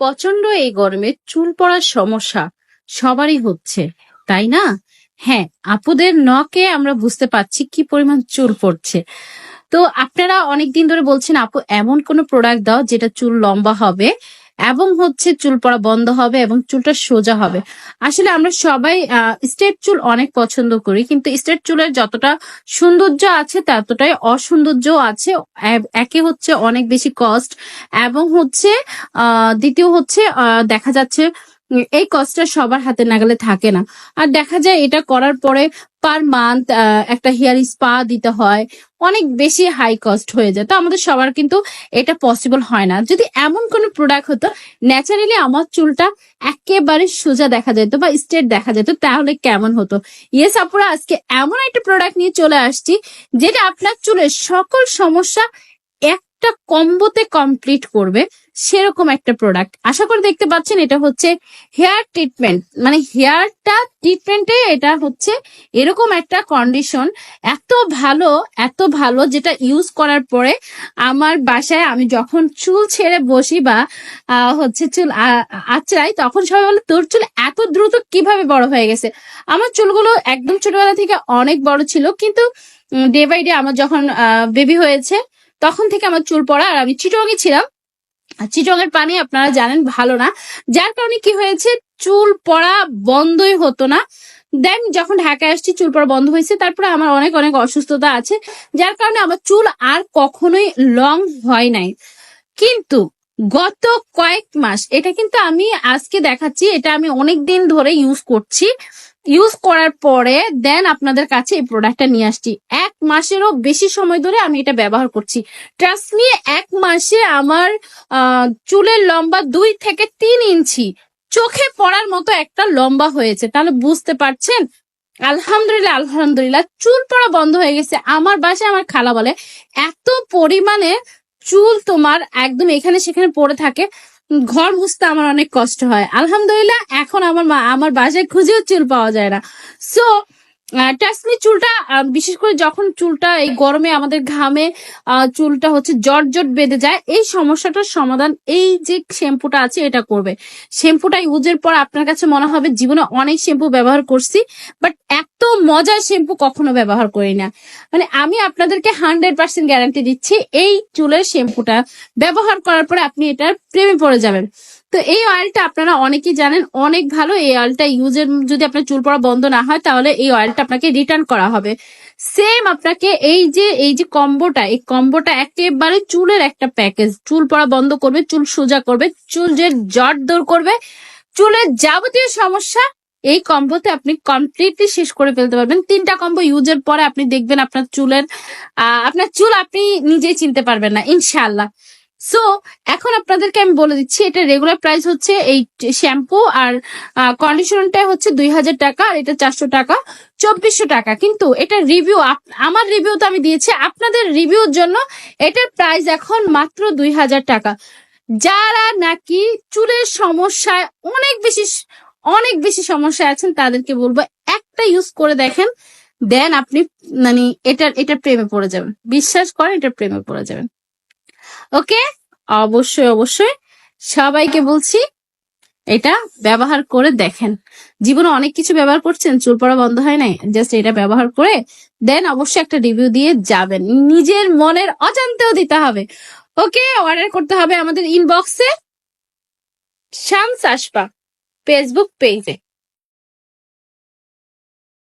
প্রচণ্ড এই গরমে চুল পড়ার সমস্যা সবারই হচ্ছে, তাই না? হ্যাঁ আপুদের নকে আমরা বুঝতে পারছি কি পরিমাণ চুল পড়ছে। তো আপনারা অনেকদিন ধরে বলছেন, আপু, এমন কোনো প্রোডাক্ট দাও যেটা চুল লম্বা হবে এবং হচ্ছে চুল পড়া বন্ধ হবে এবং চুলটা সোজা হবে। আসলে আমরা সবাই স্ট্রেট চুল অনেক পছন্দ করি, কিন্তু স্ট্রেট চুলের যতটা সৌন্দর্য আছে ততটাই অসৌন্দর্য আছে। একে হচ্ছে অনেক বেশি কস্ট এবং হচ্ছে দ্বিতীয় হচ্ছে দেখা যাচ্ছে এই কস্টটা সবার হাতে নাগালে থাকে না। আর দেখা যায় এটা করার পরে পার মান্থ একটা হেয়ার স্পা দিতে হয়। অনেক বেশি হাই কস্ট হয়ে যায়। তো আমাদের সবার কিন্তু এটা পসিবল হয় না। যদি এমন কোনো প্রোডাক্ট হতো ন্যাচারালি আমার চুলটা একেবারে সোজা দেখা যেত বা স্ট্রেট দেখা যেত, তাহলে কেমন হতো? ইয়েস আপুরা, আজকে এমন একটা প্রোডাক্ট নিয়ে চলে আসছি, যেটা আপনার চুলের সকল সমস্যা একটা কম্বোতে কমপ্লিট করবে। সেরকম একটা প্রোডাক্ট আশা করি দেখতে পাচ্ছেন, এটা হচ্ছে হেয়ার ট্রিটমেন্ট মানে হেয়ারটা ট্রিটমেন্টে এটা হচ্ছে এরকম একটা কন্ডিশন এত ভালো এত ভালো যেটা ইউজ করার পরে আমার বাসায় আমি যখন চুল ছেড়ে বসি বা হচ্ছে চুল আঁচড়াই, তখন সবাই বলে, তোর চুল এত দ্রুত কীভাবে বড় হয়ে গেছে? আমার চুলগুলো একদম ছোটবেলা থেকে অনেক বড় ছিল, কিন্তু ডে বাই ডে আমার যখন বেবি হয়েছে, তখন থেকে আমার চুল পড়া আর আমি চিটংয়ে ছিলাম। চিটংয়ের পানি আপনারা জানেন ভালো না। যার কারণে কি হয়েছে? চুল পড়া বন্ধই হতো না। দেন যখন ঢাকায় আসছি, চুল পড়া বন্ধ হয়েছে। তারপরে আমার অনেক অনেক অসুস্থতা আছে। যার কারণে আমার চুল আর কখনোই লং হয় নাই। কিন্তু গত কয়েক মাস, এটা কিন্তু আমি আজকে দেখাচ্ছি, এটা আমি অনেক দিন ধরে ইউজ করছি। ইউজ করার পরে দেন আপনাদের কাছে এই প্রোডাক্টটা নিয়ে আসছি। এক মাসেরও বেশি সময় ধরে আমি এটা ব্যবহার করছি। ট্রাস্ট নিয়ে এক মাসে আমার চুলের লম্বা দুই থেকে তিন ইঞ্চি চোখে পড়ার মতো একটা লম্বা হয়েছে। তাহলে বুঝতে পারছেন? আলহামদুলিল্লাহ আলহামদুলিল্লাহ, চুল পড়া বন্ধ হয়ে গেছে। আমার বাসায় আমার খালা বলে, এত পরিমাণে চুল তোমার একদম এখানে সেখানে পড়ে থাকে ঘর মুছতে আমার অনেক কষ্ট হয়। আলহামদুলিল্লাহ, এখন আমার মা আমার বাসায় খুঁজেও চুল পাওয়া যায় না। সো টাসমি চুলটা বিশেষ করে যখন চুলটা এই গরমে আমাদের ঘামে চুলটা হচ্ছে জট জট বেঁধে যায়, এই সমস্যাটার সমাধান এই যে শ্যাম্পুটা আছে, এটা করবে। শ্যাম্পুটা ইউজের পর আপনার কাছে মনে হবে, জীবনে অনেক শ্যাম্পু ব্যবহার করছি বাট এত মজার শ্যাম্পু কখনো ব্যবহার করি না। মানে আমি আপনাদেরকে হান্ড্রেড পার্সেন্ট গ্যারান্টি দিচ্ছি, এই চুলের শ্যাম্পুটা ব্যবহার করার পরে আপনি এটার প্রেমে পড়ে যাবেন। তো এই অয়েলটা আপনারা অনেকেই জানেন, অনেক ভালো এই অয়েলটা ইউজের যদি আপনার চুল পড়া বন্ধ না হয়, তাহলে এই অয়েলটা আপনাকে রিটার্ন করা হবে। সেম আপনাকে এই যে এই যে কম্বোটা এই কম্বোটা একেবারে চুলের একটা প্যাকেজ চুল পড়া বন্ধ করবে, চুল সোজা করবে, চুল যে জট দূর করবে, চুলের যাবতীয় সমস্যা এই কম্বোতে আপনি কমপ্লিটলি শেষ করে ফেলতে পারবেন। তিনটা কম্বো ইউজের পরে আপনি দেখবেন আপনার চুলের আপনার চুল আপনি নিজেই চিনতে পারবেন না ইনশাল্লাহ সো এখন আপনাদেরকে আমি বলে দিচ্ছি, এটা রেগুলার প্রাইস হচ্ছে এই শ্যাম্পু আর কন্ডিশনারটা হচ্ছে দুই হাজার টাকা, আর এটা চারশো টাকা, চব্বিশশো টাকা। কিন্তু এটা রিভিউ আমার রিভিউ তো আমি দিয়েছি, আপনাদের রিভিউর জন্য এটার প্রাইস এখন মাত্র দুই হাজার টাকা। যারা নাকি চুলের সমস্যায় অনেক বেশি অনেক বেশি সমস্যা আছেন, তাদেরকে বলব একটা ইউজ করে দেখেন দেন আপনি মানে এটার এটার প্রেমে পড়ে যাবেন। বিশ্বাস করেন, এটার প্রেমে পড়ে যাবেন। ওকে অবশ্যই অবশ্যই। সবাইকে বলছি, এটা ব্যবহার করে দেখেন। জীবনে অনেক কিছু ব্যবহার করছেন, চুল পড়া বন্ধ হয় নাই জাস্ট এটা ব্যবহার করে দেন অবশ্যই একটা রিভিউ দিয়ে যাবেন। নিজের মনের অজান্তেও দিতে হবে। ওকে অর্ডার করতে হবে আমাদের ইনবক্সে শামস আসপা ফেসবুক পেজে